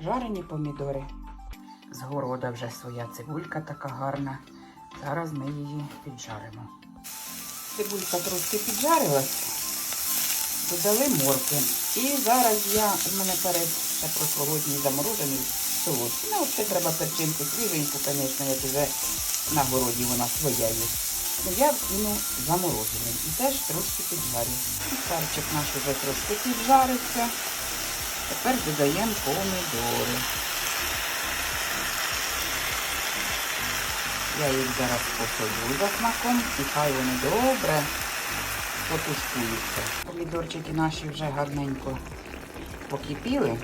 жарені помідори. З города вже своя цибулька така гарна. Зараз ми її піджаримо. Цибулька трошки піджарилась, додали моркви. І зараз я, у мене перед прошлогодній заморожений солодкий. Ну, ще треба перчинку свіженьку, звісно, як вже на городі вона своя є. Ну, я кину заморожений і теж трошки піджарю. Перчик наш вже трошки піджарився. Тепер додаємо помідори. Я їх зараз посолю за смаком і хай вони добре потушкуються. Помідорчики наші вже гарненько покипіли.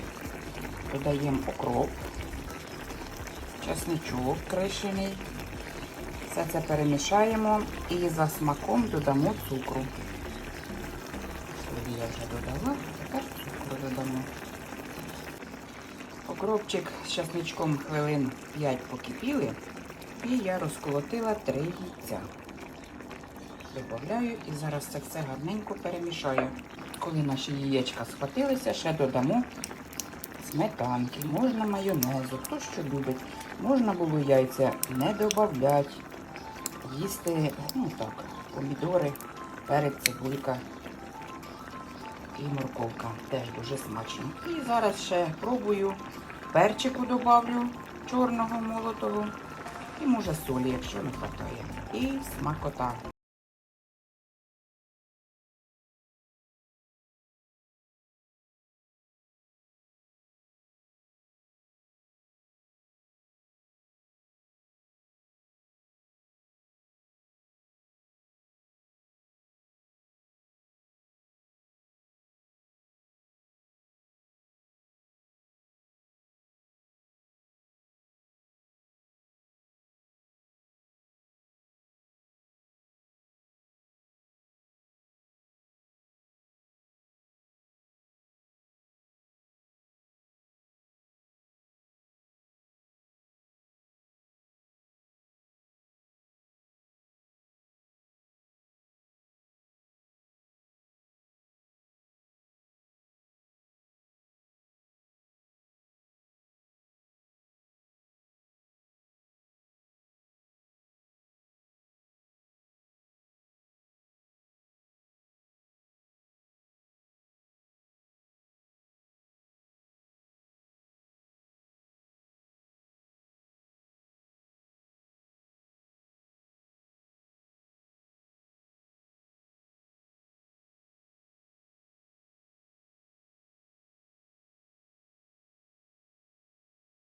Додаємо окроп, чесничок кришений. Все це перемішаємо і за смаком додамо цукру. Солі я вже додала, тепер цукру додамо. Окропчик з часничком хвилин 5 покипіли. І я розколотила три яйця. Добавляю і зараз це все гарненько перемішаю. Коли наші яєчка схватилися, ще додамо сметанки, можна майонезу, хто що любить. Можна було яйця не додавати, їсти, ну так, помідори, перець, цибулька і морковка. Теж дуже смачно. І зараз ще пробую перчику добавлю чорного молотого. І може солі, якщо не вистачає. І смакота.